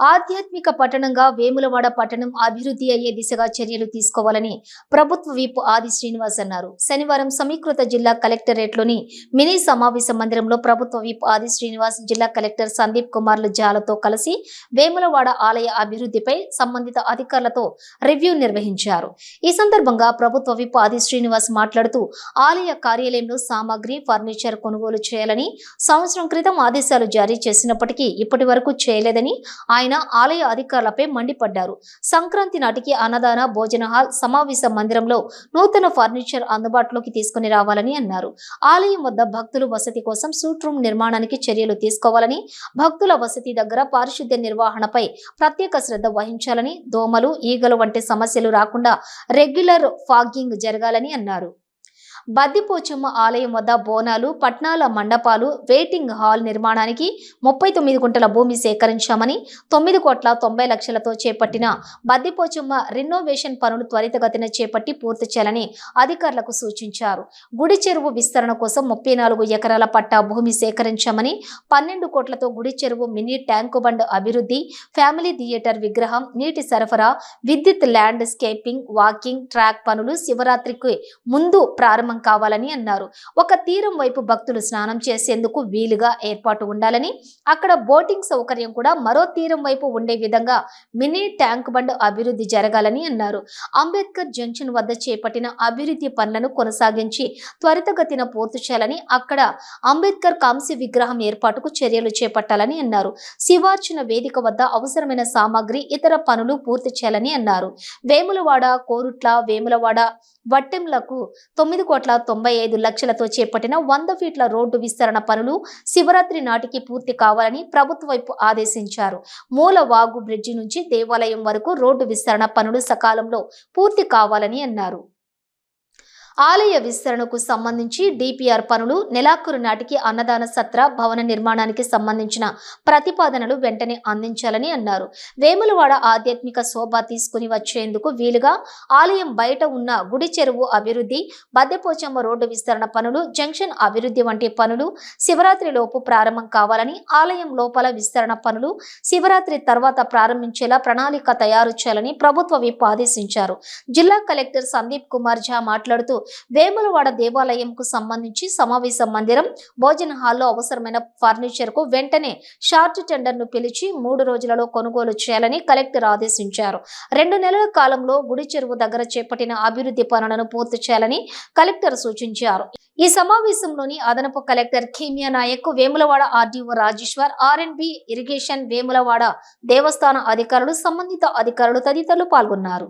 ఆధ్యాత్మిక పట్టణంగా వేములవాడ పట్టణం అభివృద్ధి అయ్యే దిశగా చర్యలు తీసుకోవాలని ప్రభుత్వ విప్ ఆది శ్రీనివాస్ అన్నారు. శనివారం సమీకృత జిల్లా కలెక్టరేట్లోని మినీ సమావేశ మందిరంలో ప్రభుత్వ విప్ ఆది శ్రీనివాస్ జిల్లా కలెక్టర్ సందీప్ కుమార్లు జాలతో కలిసి వేములవాడ ఆలయ అభివృద్ధిపై సంబంధిత అధికారులతో రివ్యూ నిర్వహించారు. ఈ సందర్భంగా ప్రభుత్వ విప్ ఆది శ్రీనివాస్ మాట్లాడుతూ ఆలయ కార్యాలయంలో సామాగ్రి ఫర్నిచర్ కొనుగోలు చేయాలని సంవత్సరం క్రితం ఆదేశాలు జారీ చేసినప్పటికీ ఇప్పటి వరకు చేయలేదని ఆయన ఆలయ అధికారులపై మండిపడ్డారు. సంక్రాంతి నాటికి అన్నదాన భోజన హాల్ సమావేశ మందిరంలో నూతన ఫర్నిచర్ అందుబాటులోకి తీసుకుని రావాలని అన్నారు. ఆలయం వద్ద భక్తులు వసతి కోసం సూట్ రూమ్ నిర్మాణానికి చర్యలు తీసుకోవాలని భక్తుల వసతి దగ్గర పారిశుద్ధ్య నిర్వహణపై ప్రత్యేక శ్రద్ధ వహించాలని దోమలు ఈగలు వంటి సమస్యలు రాకుండా రెగ్యులర్ ఫాగింగ్ జరగాలని అన్నారు. బద్దిపోచమ్మ ఆలయం వద్ద బోనాలు పట్నాల మండపాలు వెయిటింగ్ హాల్ నిర్మాణానికి ముప్పై తొమ్మిది గుంటల భూమి సేకరించామని తొమ్మిది కోట్ల తొంభై లక్షలతో చేపట్టిన బద్దిపోచమ్మ రినోవేషన్ పనులు త్వరితగతిన చేపట్టి పూర్తి చేయాలని అధికారులకు సూచించారు. గుడి చెరువు విస్తరణ కోసం ముప్పై నాలుగు ఎకరాల పట్టా భూమి సేకరించామని పన్నెండు కోట్లతో గుడి చెరువు మినీ ట్యాంకు బండ్ అభివృద్ధి ఫ్యామిలీ థియేటర్ విగ్రహం నీటి సరఫరా విద్యుత్ ల్యాండ్ స్కేపింగ్ వాకింగ్ ట్రాక్ పనులు శివరాత్రికి ముందు ప్రారంభం కావాలని అన్నారు. ఒక తీరం వైపు భక్తులు స్నానం చేసేందుకు వీలుగా ఏర్పాటు ఉండాలని అక్కడ బోటింగ్ సౌకర్యం కూడా మరో తీరం వైపు ఉండే విధంగా మినీ ట్యాంక్ బండ్ అభివృద్ధి జరగాలని అన్నారు. అంబేద్కర్ జంక్షన్ వద్ద చేపట్టిన అభివృద్ధి పనులను కొనసాగించి త్వరితగతిన పూర్తి చేయాలని అక్కడ అంబేద్కర్ కాంస్య విగ్రహం ఏర్పాటుకు చర్యలు చేపట్టాలని అన్నారు. శివార్చన వేదిక వద్ద అవసరమైన సామాగ్రి ఇతర పనులు పూర్తి చేయాలని అన్నారు. వేములవాడ కోరుట్ల వేములవాడ వట్టెంలకు తొమ్మిది కోట్ల తొంభై ఐదు లక్షలతో చేపట్టిన వంద ఫీట్ల రోడ్డు విస్తరణ పనులు శివరాత్రి నాటికి పూర్తి కావాలని ప్రభుత్వ వైపు ఆదేశించారు. మూల వాగు బ్రిడ్జి నుంచి దేవాలయం వరకు రోడ్డు విస్తరణ పనులు సకాలంలో పూర్తి కావాలని అన్నారు. ఆలయ విస్తరణకు సంబంధించి డిపిఆర్ పనులు నెలాఖరు నాటికి అన్నదాన సత్ర భవన నిర్మాణానికి సంబంధించిన ప్రతిపాదనలు వెంటనే అందించాలని అన్నారు. వేములవాడ ఆధ్యాత్మిక శోభ తీసుకుని వచ్చేందుకు వీలుగా ఆలయం బయట ఉన్న గుడి చెరువు అభివృద్ధి బద్దెపోచమ్మ రోడ్డు విస్తరణ పనులు జంక్షన్ అభివృద్ధి వంటి పనులు శివరాత్రి లోపు ప్రారంభం కావాలని ఆలయం లోపల విస్తరణ పనులు శివరాత్రి తర్వాత ప్రారంభించేలా ప్రణాళిక తయారు చేయాలని ప్రభుత్వ విప్ ఆదేశించారు. జిల్లా కలెక్టర్ సందీప్ కుమార్ ఝా మాట్లాడుతూ వేములవాడ దేవాలయంకు సంబంధించి సమావేశ మందిరం భోజన హాల్లో అవసరమైన ఫర్నిచర్కు వెంటనే షార్ట్ టెండర్ను పిలిచి మూడు రోజులలో కొనుగోలు చేయాలని కలెక్టర్ ఆదేశించారు. రెండు నెలల కాలంలో గుడి చెరువు దగ్గర చేపట్టిన అభివృద్ధి పనులను పూర్తి చేయాలని కలెక్టర్ సూచించారు. ఈ సమావేశంలోని అదనపు collector Khimya Nayak Vemulawada RDO Rajeshwar RNB irrigation Vemulawada దేవస్థాన అధికారులు సంబంధిత అధికారులు తదితరులు పాల్గొన్నారు.